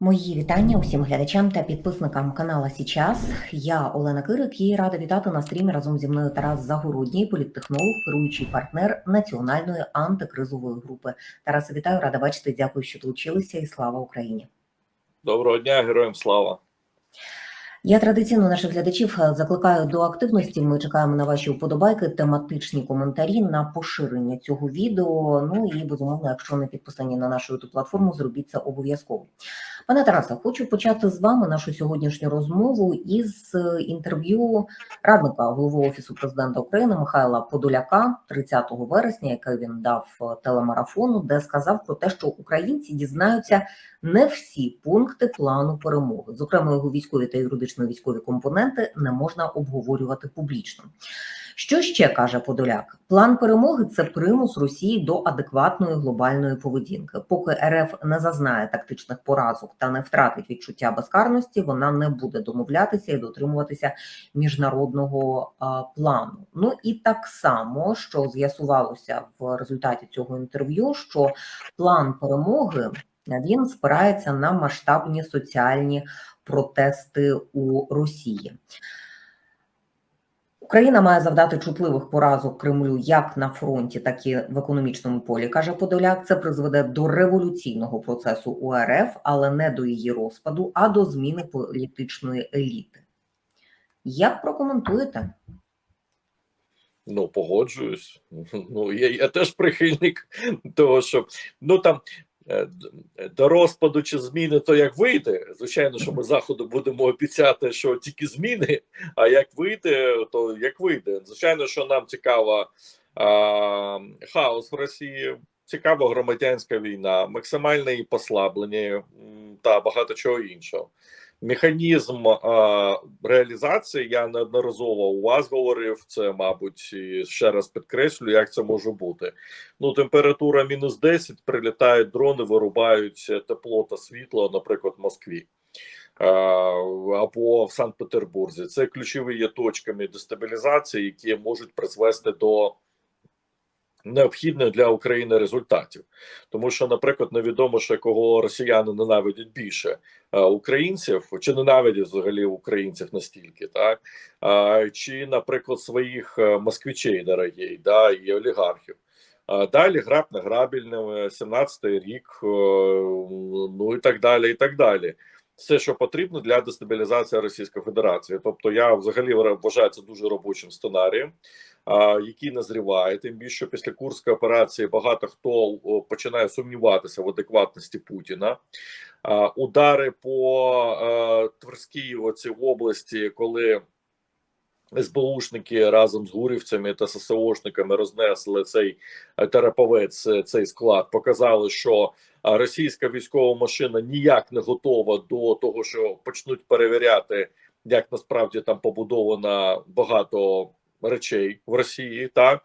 Мої вітання усім глядачам та підписникам канала Січас. Я Олена Кирик і рада вітати на стрімі разом зі мною Тарас Загородній, політтехнолог, керуючий партнер національної антикризової групи. Тараса, вітаю, рада бачити. Дякую, що долучилися, і слава Україні. Доброго дня, героям слава. Я традиційно наших глядачів е, закликаю до активності. Ми чекаємо на ваші вподобайки, тематичні коментарі на поширення цього відео. Ну і безумовно, якщо не підписані на нашу youtube платформу, зробіть це обов'язково. Пане Тарасе, хочу почати з вами нашу сьогоднішню розмову із е, інтерв'ю радника голови офісу президента України Михайла Подоляка 30 вересня, яке він дав е, телемарафону, де сказав про те, що українці дізнаються не всі пункти плану перемоги. Зокрема, його військові та юридично-військові компоненти не можна обговорювати публічно. Що ще каже Подоляк? План перемоги це примус Росії до адекватної глобальної поведінки. Поки РФ не зазнає тактичних поразок та не втратить відчуття безкарності, вона не буде домовлятися і дотримуватися міжнародного плану. Ну і так само, що з'ясувалося в результаті цього інтерв'ю, що план перемоги він спирається на масштабні соціальні протести у Росії. Україна має завдати чутливих поразок Кремлю як на фронті, так і в економічному полі. каже Подоляк. Це призведе до революційного процесу у РФ, але не до її розпаду, а до зміни політичної еліти. Як прокоментуєте? Ну, погоджуюсь. Ну, я, я теж прихильник того, що ну там до розпаду чи зміни, то як вийде. Звичайно, що ми заходу будемо обіцяти, що тільки зміни. А як вийде, то як вийде. Звичайно, що нам цікава а, хаос в Росії, цікава громадянська війна, максимальне її послаблення та багато чого іншого. Механізм а, реалізації я неодноразово у вас говорив. Це, мабуть, і ще раз підкреслю, як це може бути. Ну, температура мінус 10, прилітають дрони, вирубають тепло та світло, наприклад, в Москві. а, Або в Санкт-Петербурзі це ключові є точками дестабілізації, які можуть призвести до необхідних для України результатів, тому що, наприклад, невідомо що кого росіяни ненавидять більше е, українців, чи ненавидять взагалі українців настільки, так чи, наприклад, своїх е, москвичей дорогих, да, і олігархів. А Далі граб на грабельними, 17-й рік, е, ну і так далі, і так далі. Все, що потрібно для дестабілізації Російської Федерації. Тобто, я взагалі вважаю це дуже робочим сценарієм, який назріває. Тим більше після Курської операції багато хто починає сумніватися в адекватності Путіна. Удари по Тверській оці області, коли СБУшники разом з гурівцями та ССОшниками рознесли цей е, терапевець, е, цей склад, показали, що російська військова машина ніяк не готова до того, що почнуть перевіряти, як насправді там побудовано багато речей в Росії, так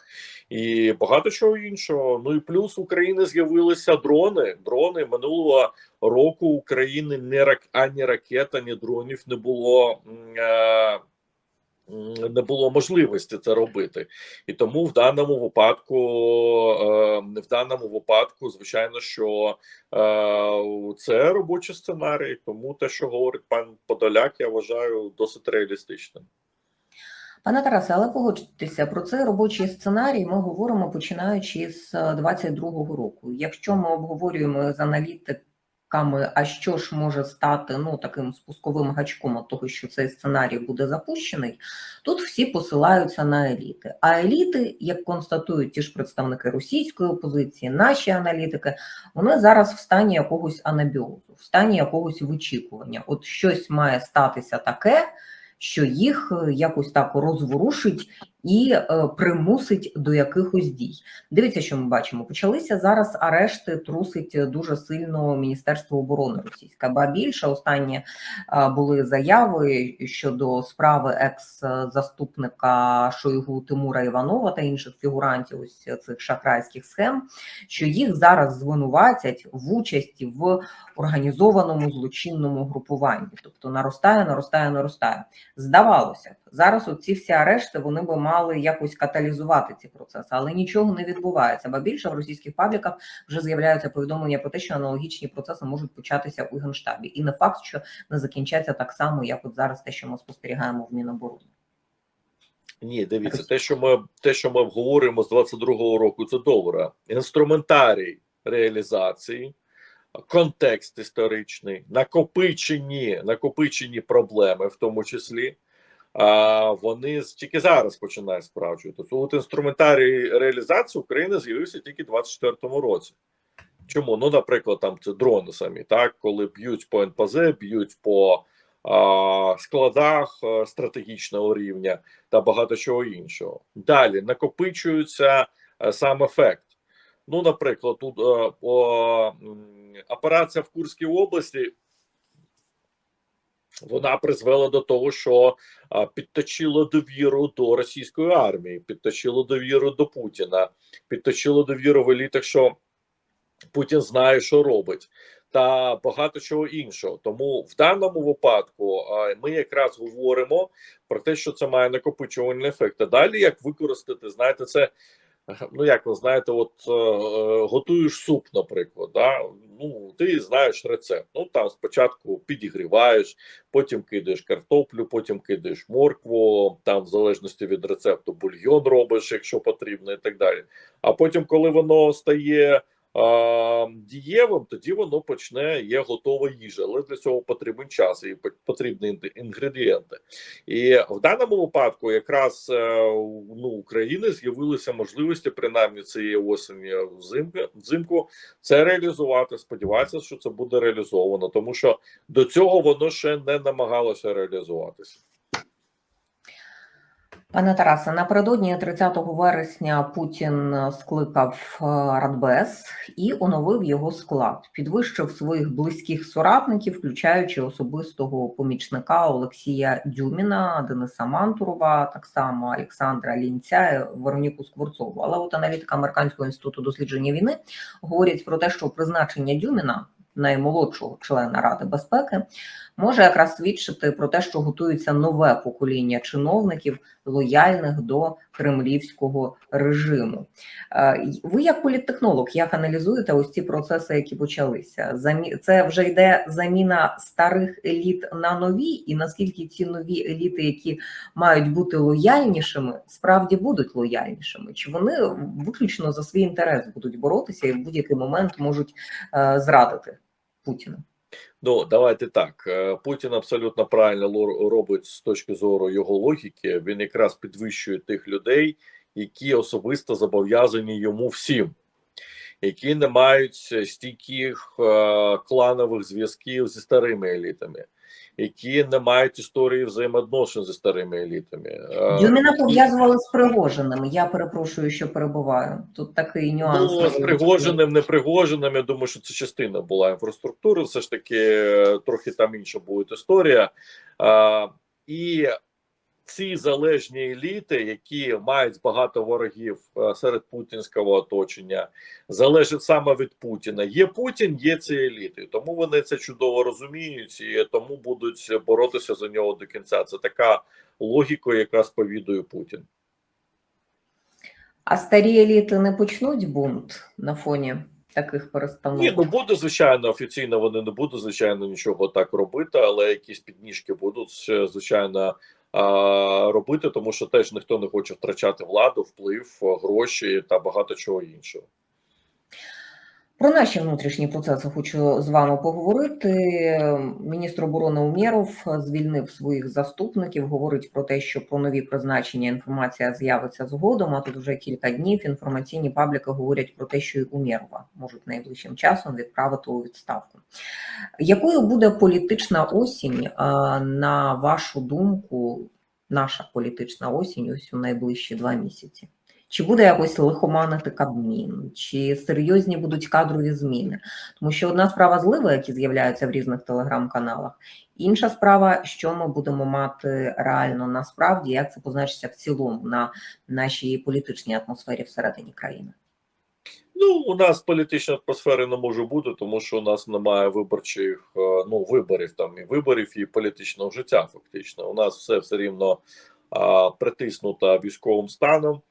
і багато чого іншого. Ну і плюс в України з'явилися дрони. Дрони минулого року України не рак ані ракет, ані дронів не було. е, Не було можливості це робити, і тому в даному випадку, е, в даному випадку, звичайно, що е, це робочий сценарій. Тому те, що говорить пан Подоляк, я вважаю досить реалістичним. Пане Тарасе, але погодьтеся про цей робочий сценарій. Ми говоримо починаючи з 22-го року. Якщо ми обговорюємо з аналітиками, а що ж може стати ну таким спусковим гачком от того, що цей сценарій буде запущений, тут всі посилаються на еліти. А еліти, як констатують ті ж представники російської опозиції, наші аналітики, вони зараз в стані якогось анабіозу, в стані якогось вичікування. От щось має статися таке що їх е, якось так розворушить і е, примусить до якихось дій. Дивіться, що ми бачимо. Почалися зараз арешти, трусить дуже сильно Міністерство оборони російське. Ба більше останні е, були заяви щодо справи екс-заступника Шойгу Тимура Іванова та інших фігурантів ось цих шахрайських схем, що їх зараз звинуватять в участі в організованому злочинному групуванні, тобто наростає, наростає, наростає. Здавалося Зараз ці всі арешти вони би мали якось каталізувати ці процеси, але нічого не відбувається. Ба більше в російських пабліках вже з'являються повідомлення про те, що аналогічні процеси можуть початися у генштабі, і не факт, що не закінчаться так само, як от зараз те, що ми спостерігаємо в Міноборони. Ні, дивіться, те, що ми те, що ми обговорюємо з 22-го року, це добре. Інструментарій реалізації, контекст історичний, накопичені, накопичені проблеми, в тому числі. А вони тільки зараз починають справджуватися. От інструментарій реалізації України з'явився тільки в 24-му році. Чому? Ну, наприклад, там це дрони самі, так, коли б'ють по НПЗ, б'ють по а, складах а, стратегічного рівня та багато чого іншого. Далі накопичується е, сам ефект. Ну, наприклад, тут е, о, операція в Курській області. Вона призвела до того, що а, підточило довіру до російської армії, підточило довіру до Путіна, підточило довіру в елітах, що Путін знає, що робить, та багато чого іншого. Тому в даному випадку ми якраз говоримо про те, що це має накопичувальний ефект. А далі як використати, знаєте, це. Ну, як ви знаєте, от е, е, готуєш суп, наприклад, да? Ну ти знаєш рецепт. Ну там спочатку підігріваєш, потім кидаєш картоплю, потім кидаєш моркву, там в залежності від рецепту бульйон робиш, якщо потрібно, і так далі. А потім, коли воно стає дієвим, тоді воно почне є готова їжа, але для цього потрібен час і пот- потрібні ін- інгредієнти. І в даному випадку, якраз е, ну, України з'явилися можливості, принаймні цієї осені взимку, взимку, це реалізувати. Сподіваюся, що це буде реалізовано, тому що до цього воно ще не намагалося реалізуватися. Пане Тарасе, напередодні 30 вересня Путін скликав е, Радбез і оновив його склад, підвищив своїх близьких соратників, включаючи особистого помічника Олексія Дюміна, Дениса Мантурова, так само Олександра Лінця, Вероніку Скворцову. Але от аналітика Американського інституту дослідження війни говорять про те, що призначення Дюміна. Наймолодшого члена Ради безпеки може якраз свідчити про те, що готується нове покоління чиновників, лояльних до кремлівського режиму. Е, Ви, як політтехнолог, як аналізуєте ось ці процеси, які почалися? Це вже йде заміна старих еліт на нові, і наскільки ці нові еліти, які мають бути лояльнішими, справді будуть лояльнішими? Чи вони виключно за свій інтерес будуть боротися і в будь-який момент можуть е, зрадити Путіна? Ну, давайте так. Е, Путін абсолютно правильно робить з точки зору його логіки. Він якраз підвищує тих людей, які особисто зобов'язані йому всім, які не мають стійких е, кланових зв'язків зі старими елітами, які не мають історії взаємодношень зі старими елітами. Дюміна пов'язували з Пригожиним. Я перепрошую, що перебуваю. Тут такий нюанс. Ну, з Пригожиним, непригоженим, я думаю, що це частина була інфраструктури, все ж таки е, трохи там інша буде історія. І ці залежні еліти, які мають багато ворогів е, серед путінського оточення, залежать саме від Путіна. Є Путін, є ці еліти. Тому вони це чудово розуміють і тому будуть боротися за нього до кінця. Це така логіка, яка сповідує Путін. А старі еліти не почнуть бунт на фоні таких перестановок? Ні, ну буде звичайно офіційно. Вони не будуть звичайно нічого так робити, але якісь підніжки будуть звичайно а, робити, тому що теж ніхто не хоче втрачати владу, вплив, гроші та багато чого іншого. Про наші внутрішні процеси хочу з вами поговорити. Міністр оборони Умєров звільнив своїх заступників. Говорить про те, що про нові призначення інформація з'явиться згодом. А тут вже кілька днів інформаційні пабліки говорять про те, що і Умєрова можуть найближчим часом відправити у відставку. Якою буде політична осінь, на вашу думку, наша політична осінь ось у найближчі два місяці? Чи буде якось лихоманити Кабмін, чи серйозні будуть кадрові зміни? Тому що одна справа зливи, які з'являються в різних телеграм-каналах, інша справа, що ми будемо мати реально насправді, як це позначиться в цілому на нашій політичній атмосфері всередині країни. Ну, у нас політичної атмосфери не може бути, тому що у нас немає виборчих е, ну виборів там і виборів, і політичного життя. Фактично, у нас все все рівно притиснута військовим станом.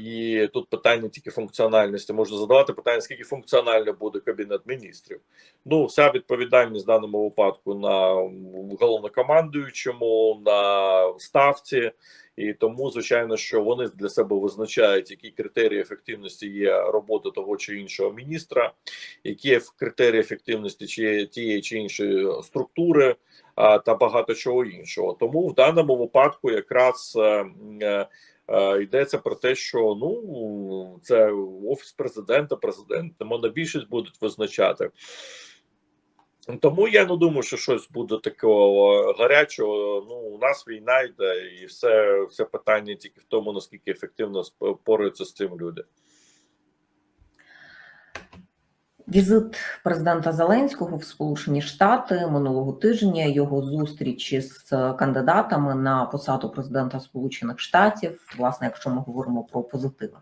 І тут питання тільки функціональності. Можна задавати питання, скільки функціонально буде кабінет міністрів. Ну, вся відповідальність в даному випадку на головнокомандуючому, на ставці. І тому, звичайно, що вони для себе визначають, які критерії ефективності є роботи того чи іншого міністра, які критерії ефективності тієї чи іншої структури та багато чого іншого. Тому в даному випадку якраз е, е, е, йдеться про те, що ну це офіс президента, президент монобільшість будуть визначати. Тому я не думаю, що щось буде такого гарячого. Ну, у нас війна йде, і все, все питання тільки в тому, наскільки ефективно спораються з цим люди. Візит президента Зеленського в Сполучені Штати минулого тижня, його зустрічі з кандидатами на посаду президента Сполучених Штатів. Власне, якщо ми говоримо про позитиви.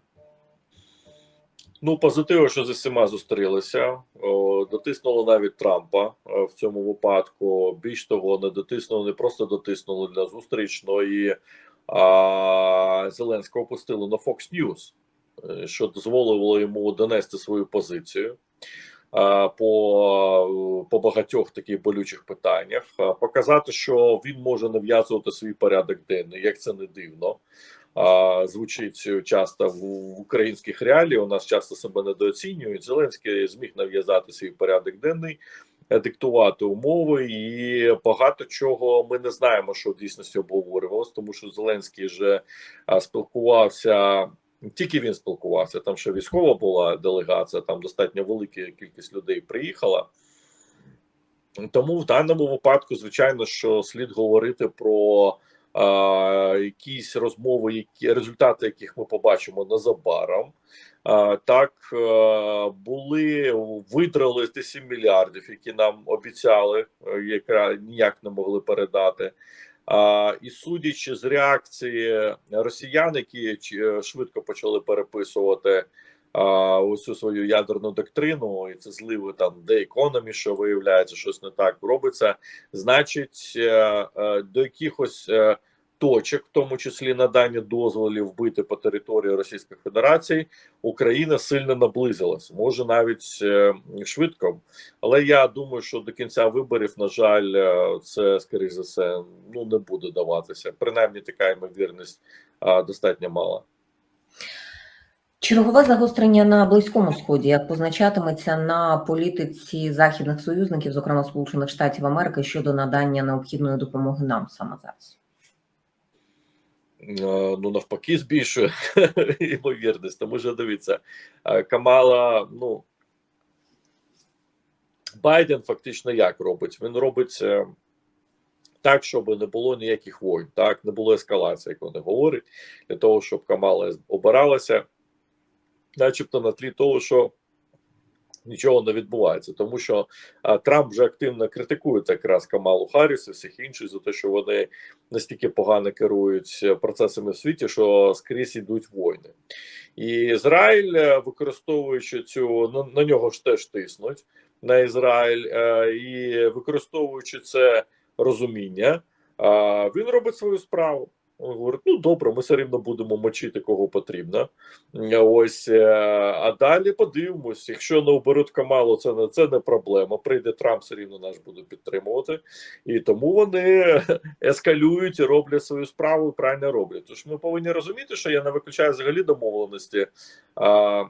Ну, позитиво, що з усіма зустрілися, О, дотиснули навіть Трампа е, в цьому випадку. Більш того, не дотиснули, не просто дотиснули для зустріч, но і а, Зеленського пустили на Fox News, е, що дозволило йому донести свою позицію а, по, по багатьох таких болючих питаннях, показати, що він може нав'язувати свій порядок денний, як це не дивно звучить часто в, українських реаліях. У нас часто себе недооцінюють. Зеленський зміг нав'язати свій порядок денний, е, диктувати умови, і багато чого ми не знаємо, що в дійсності обговорювалось, тому що Зеленський вже спілкувався. Тільки він спілкувався, там ще військова була делегація, там достатньо велика кількість людей приїхала. Тому в даному випадку, звичайно, що слід говорити про якісь розмови, які результати яких ми побачимо незабаром. Так а, були витрали 7 мільярдів, які нам обіцяли, е, яка ніяк не могли передати. І судячи з реакції росіян, які швидко почали переписувати а, усю свою ядерну доктрину, і це зливи там де економі, що виявляється, щось не так робиться. Значить, е, е, до якихось е, точок, в тому числі надання дозволів вбити по території Російської Федерації, Україна сильно наблизилась, може навіть швидко. Але я думаю, що до кінця виборів, на жаль, це скоріш за все ну не буде даватися. Принаймні, така ймовірність достатньо мала. Чергове загострення на близькому сході як позначатиметься на політиці західних союзників, зокрема Сполучених Штатів Америки, щодо надання необхідної допомоги нам саме зараз. Е, ну навпаки збільшує ймовірність. Тому що дивіться, е, Камала, ну Байден фактично як робить? Він робить е, так, щоб не було ніяких воїн, так не було ескалації, як вони говорять, для того, щоб Камала обиралася, начебто на тлі того, що нічого не відбувається, тому що а, Трамп вже активно критикує якраз Камалу Харріс і всіх інших за те, що вони настільки погано керують е, процесами в світі, що скрізь йдуть війни. І Ізраїль, е, використовуючи цю на, на нього ж теж тиснуть на Ізраїль, е, і використовуючи це розуміння, е, він робить свою справу. Говорить: ну добре, ми все рівно будемо мочити кого потрібно. Ось е, а далі подивимось. Якщо не оберуть Камалу, це не це не проблема. Прийде Трамп, все рівно наш буде підтримувати, і тому вони ескалюють і роблять свою справу і правильно роблять. Тож ми повинні розуміти, що я не виключаю взагалі домовленості. А,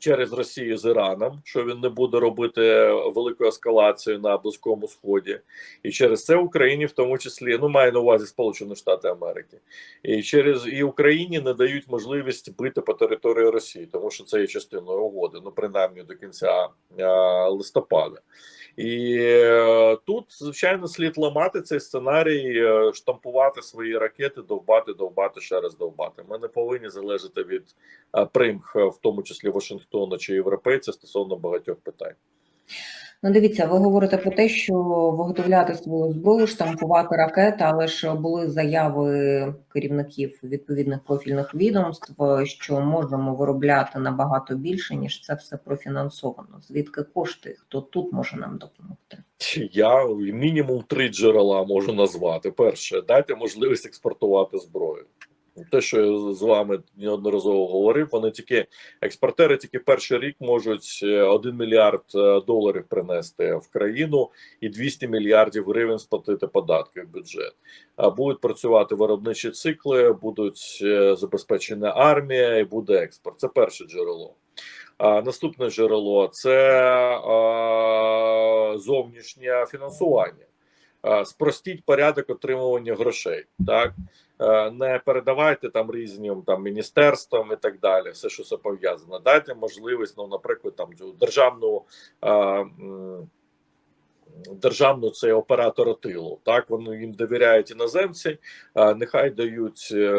Через Росію з Іраном, що він не буде робити велику ескалацію на близькому сході, і через це Україні, в тому числі, ну маю на увазі Сполучені Штати Америки, і через і Україні не дають можливість бити по території Росії, тому що це є частиною угоди, ну принаймні до кінця а, листопада. І е, тут звичайно слід ламати цей сценарій, е, штампувати свої ракети, довбати, довбати, ще раз довбати. Ми не повинні залежати від е, примх, в тому числі Вашингтона чи європейця, стосовно багатьох питань. Ну, дивіться, ви говорите про те, що виготовляти свою зброю, штампувати ракети, але ж були заяви керівників відповідних профільних відомств, що можемо виробляти набагато більше, ніж це все профінансовано. Звідки кошти? Хто тут може нам допомогти? Я мінімум три джерела можу назвати. Перше, дайте можливість експортувати зброю. Те, що я з вами неодноразово говорив, вони тільки експортери тільки перший рік можуть е, 1 мільярд е, доларів принести в країну і 200 мільярдів гривень сплатити податки в бюджет. А будуть працювати виробничі цикли, будуть е, забезпечена армія і буде експорт. Це перше джерело. А наступне джерело це а, зовнішнє фінансування. А, Спростіть порядок отримування грошей. Так Е, не передавайте там різним там міністерствам і так далі. Все, що це пов'язано. Дайте можливість, ну, наприклад, там державну. Державну це оператора тилу, так вони їм довіряють іноземці. Нехай дають е,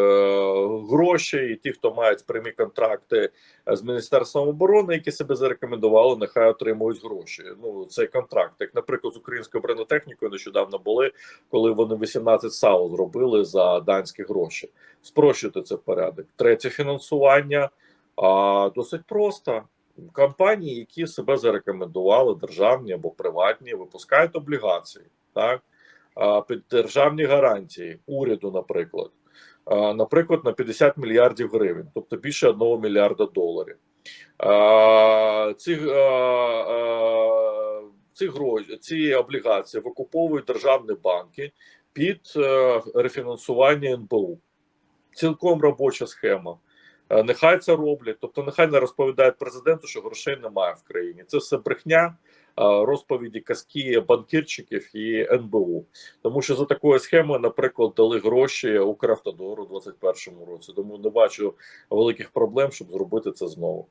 гроші, і ті, хто мають прямі контракти е, з міністерством оборони, які себе зарекомендували, нехай отримують гроші. Ну цей контракт, як, наприклад, з українською бронетехнікою нещодавно були, коли вони 18 САУ зробили за данські гроші. Спрощуйте це порядок. Третє фінансування а, досить просто. Компанії, які себе зарекомендували, державні або приватні, випускають облігації, так під державні гарантії уряду, наприклад, наприклад, на 50 мільярдів гривень, тобто більше 1 мільярда доларів. Ці, ці гроші, ці облігації викуповують державні банки під е, рефінансування НБУ. Цілком робоча схема. Е, Нехай це роблять, тобто нехай не розповідають президенту, що грошей немає в країні. Це все брехня, е, розповіді казки банкірчиків і НБУ. Тому що за такою схемою, наприклад, дали гроші Укравтодору у 2021 році. Тому не бачу великих проблем, щоб зробити це знову.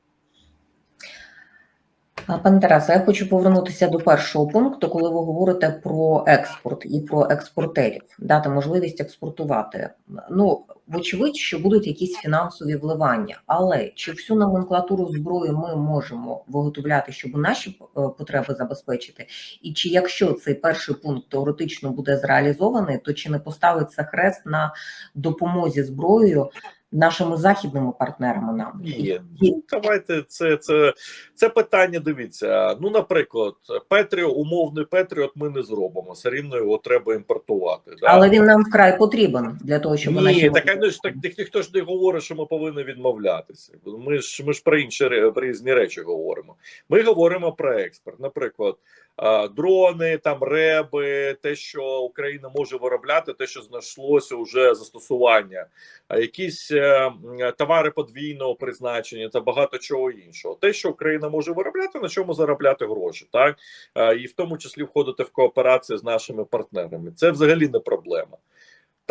Пане Тарасе, я хочу повернутися до першого пункту, коли ви говорите про експорт і про експортерів, дати можливість експортувати. Ну, вочевидь, що будуть якісь фінансові вливання, але чи всю номенклатуру зброї ми можемо виготовляти, щоб наші е, потреби забезпечити? І чи якщо цей перший пункт теоретично буде зреалізований, то чи не поставиться хрест на допомозі зброєю нашими західними партнерами нам? Ні, ну давайте це, це, це питання. Дивіться. Ну, наприклад, Петріо, умовний Петріот ми не зробимо. Все рівно його треба імпортувати. Да? Але він нам вкрай потрібен для того, щоб Ні, наші так, ну, ж, так ніхто ж не говорить, що ми повинні відмовлятися. Ми ж ми ж про інші про різні речі говоримо. Ми говоримо про експорт. Наприклад, дрони, там реби, те, що Україна може виробляти, те, що знайшлося вже застосування, а якісь товари подвійного призначення та багато чого іншого. Те, що Україна може виробляти, на чому заробляти гроші, так і в тому числі входити в кооперацію з нашими партнерами. Це взагалі не проблема.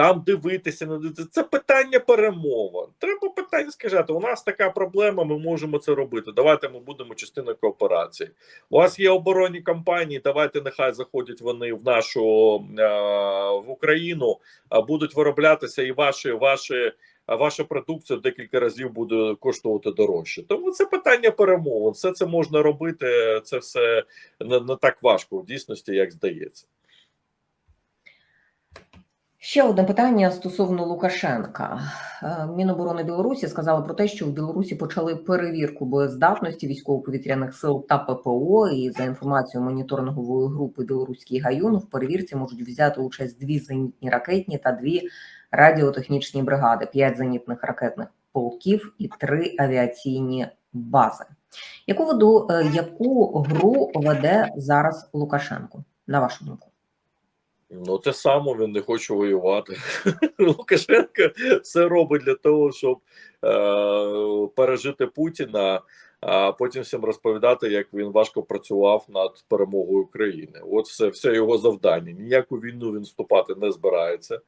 Там дивитися не дивитися. Це питання перемовин. Треба питання сказати: у нас така проблема, ми можемо це робити. Давайте ми будемо частиною кооперації. У вас є оборонні компанії. Давайте нехай заходять вони в нашу е, в Україну, будуть вироблятися, і ваші ваші. Ваша продукція в декілька разів буде коштувати дорожче. Тому це питання перемовин. Все це можна робити. Це все не, не так важко в дійсності, як здається. Ще одне питання стосовно Лукашенка. Е, Міноборони Білорусі сказали про те, що в Білорусі почали перевірку боєздатності військово-повітряних сил та ППО. І за інформацією моніторингової групи Білоруський гаюн в перевірці можуть взяти участь дві зенітні ракетні та дві радіотехнічні бригади, п'ять зенітних ракетних полків і три авіаційні бази. Яку веду, е, яку гру веде зараз Лукашенко? На вашу думку? Ну, те саме він не хоче воювати. Лукашенко все робить для того, щоб е, пережити Путіна, а потім всім розповідати, як він важко працював над перемогою України. От все, все його завдання. Ніяку війну він вступати не збирається.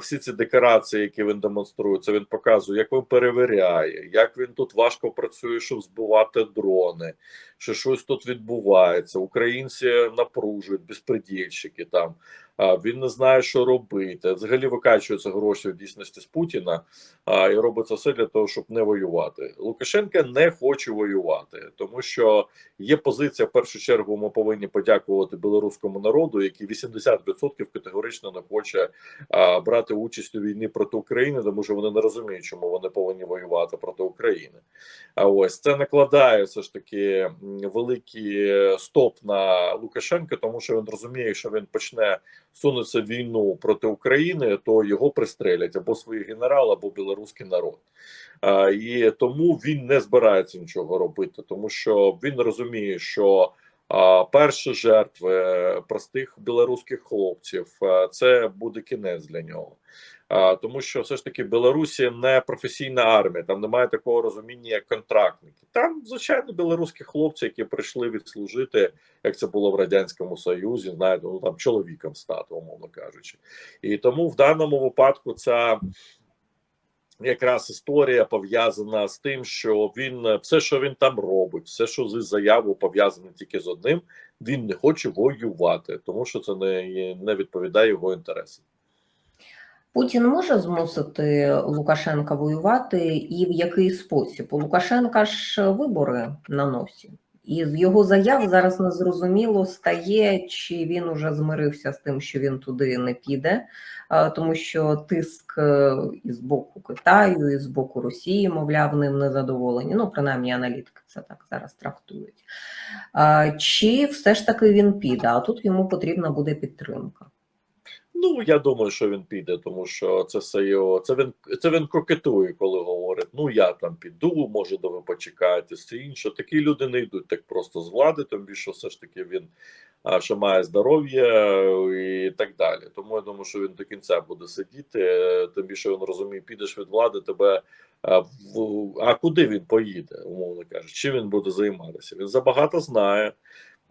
Всі ці декорації, які він демонструє, це він показує, як він перевіряє, як він тут важко працює, щоб збивати дрони, що щось тут відбувається. Українці напружують безпредільщики там. Він не знає, що робити. Взагалі викачуються гроші в дійсності з Путіна і робиться все для того, щоб не воювати. Лукашенко не хоче воювати, тому що є позиція. В першу чергу ми повинні подякувати білоруському народу, який 80% категорично не хоче брати участь у війні проти України, тому що вони не розуміють, чому вони повинні воювати проти України. А ось це накладає все ж таки великий стоп на Лукашенка, тому що він розуміє, що він почне сунеться війну проти України, то його пристрелять або свої генерали, або білоруський народ. А, і тому він не збирається нічого робити, тому що він розуміє, що а, перші жертви простих білоруських хлопців це буде кінець для нього. А, тому що все ж таки Білорусі не професійна армія, там немає такого розуміння, як контрактники. Там, звичайно, білоруські хлопці, які прийшли відслужити, як це було в радянському союзі, знаєте, ну там чоловіком стати, умовно кажучи. І тому в даному випадку ця якраз історія пов'язана з тим, що він все, що він там робить, все, що з заяву пов'язане тільки з одним, він не хоче воювати, тому що це не, не відповідає його інтересам. Путін може змусити Лукашенка воювати і в який спосіб? У Лукашенка ж вибори на носі. І з його заяв зараз незрозуміло стає, чи він уже змирився з тим, що він туди не піде, тому що тиск е, і з боку Китаю, і з боку Росії, мовляв, ним не задоволені. Ну, принаймні, аналітики це так зараз трактують. Чи все ж таки він піде, а тут йому потрібна буде підтримка. Ну я думаю, що він піде, тому що це все його. Це він це він кокетує, коли говорить: ну я там піду, може, до ви почекаєте, все інше. Такі люди не йдуть так просто з влади, тим більше все ж таки він а, ще має здоров'я і так далі. Тому я думаю, що він до кінця буде сидіти. е, Тим більше він розуміє, підеш від влади, тебе. А, в, а куди він поїде, умовно кажучи, чим він буде займатися? Він забагато знає.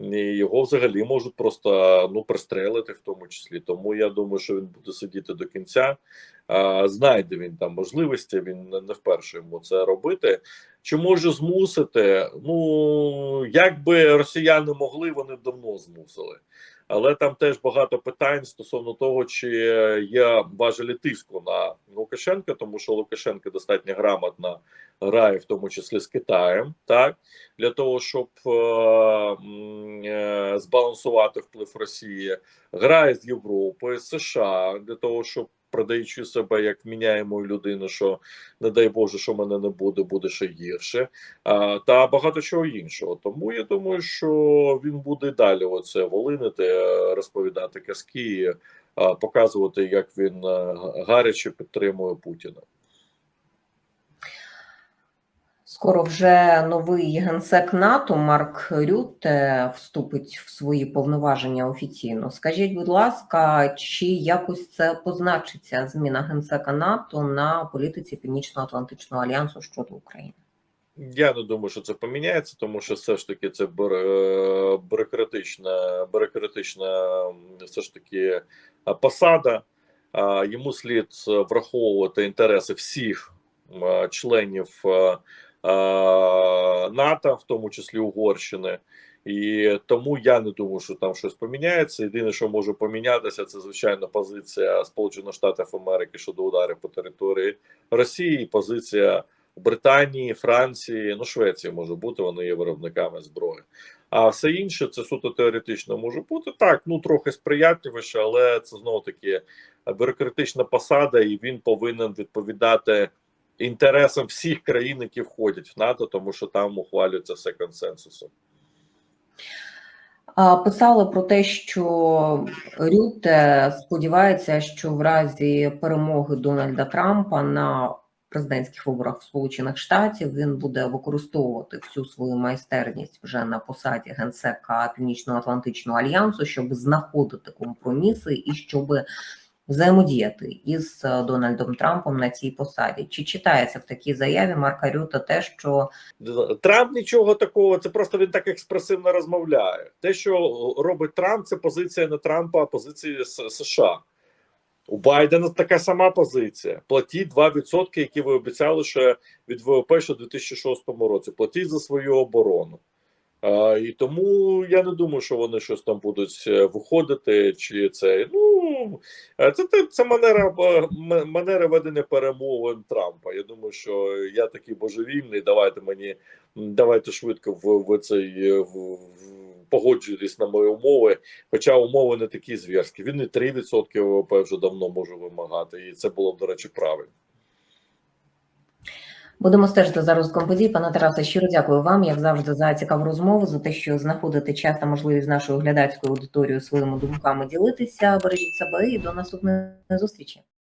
Його взагалі можуть просто ну пристрелити в тому числі. Тому я думаю, що він буде сидіти до кінця. Знайде він там можливості. Він не вперше йому це робити. Чи може змусити? Ну як би росіяни могли, вони б давно змусили. Але там теж багато питань стосовно того, чи є важелі тиску на Лукашенка, тому що Лукашенко достатньо грамотно грає, в тому числі з Китаєм, так для того, щоб е, е, збалансувати вплив Росії, грає з Європою, з США для того, щоб продаючи себе як міняємо людину, що не дай Боже, що мене не буде, буде ще гірше, а, та багато чого іншого. Тому я думаю, що він буде далі оце волинити, е, розповідати казки, а, показувати, як він е, гаряче підтримує Путіна. Скоро вже новий генсек НАТО Марк Рютте вступить в свої повноваження офіційно. Скажіть, будь ласка, чи якось це позначиться зміна генсека НАТО на політиці Північно-Атлантичного альянсу щодо України? Я не думаю, що це поміняється, тому що все ж таки це бюро- бюрократична, бюрократична все ж таки посада. А, Йому слід е, враховувати інтереси всіх членів а, НАТО, в тому числі Угорщини. І тому я не думаю, що там щось поміняється. Єдине, що може помінятися, це звичайно позиція Сполучених Штатів Америки щодо ударів по території Росії, позиція Британії, Франції, ну Швеції може бути, вони є виробниками зброї. А все інше це суто теоретично може бути так, ну трохи сприятливіше, але це знову таки бюрократична посада, і він повинен відповідати інтересам всіх країн, які входять в НАТО, тому що там ухвалюється все консенсусом. Писали про те, що Рютте сподівається, що в разі перемоги Дональда Трампа на президентських виборах в Сполучених Штатів він буде використовувати всю свою майстерність вже на посаді генсека Північно-Атлантичного альянсу, щоб знаходити компроміси і щоб взаємодіяти із е, Дональдом Трампом на цій посаді. Чи читається в такій заяві Марка Рюта те, що Трамп нічого такого, це просто він так експресивно розмовляє. Те, що робить Трамп, це позиція не Трампа, а позиція США. У Байдена така сама позиція. Платіть 2%, які ви обіцяли ще від ВВП ще у 2006 році. Платіть за свою оборону. І тому я не думаю, що вони щось там будуть е, виходити, чи це. Ну е, це, це, манера, е, манера ведення перемовин Трампа. Я думаю, що я такий божевільний. Давайте мені давайте швидко в, в цей в, в, погоджуйтесь на мої умови. Хоча умови не такі зв'язки. Він і 3% ВВП вже давно може вимагати, і це було б, до речі, правильно. Будемо стежити за розвитком подій. Пане Тарасе, щиро дякую вам, як завжди, за цікаву розмову, за те, що знаходите час та можливість з нашою глядацькою аудиторією своїми думками ділитися. Бережіть себе і до наступної зустрічі.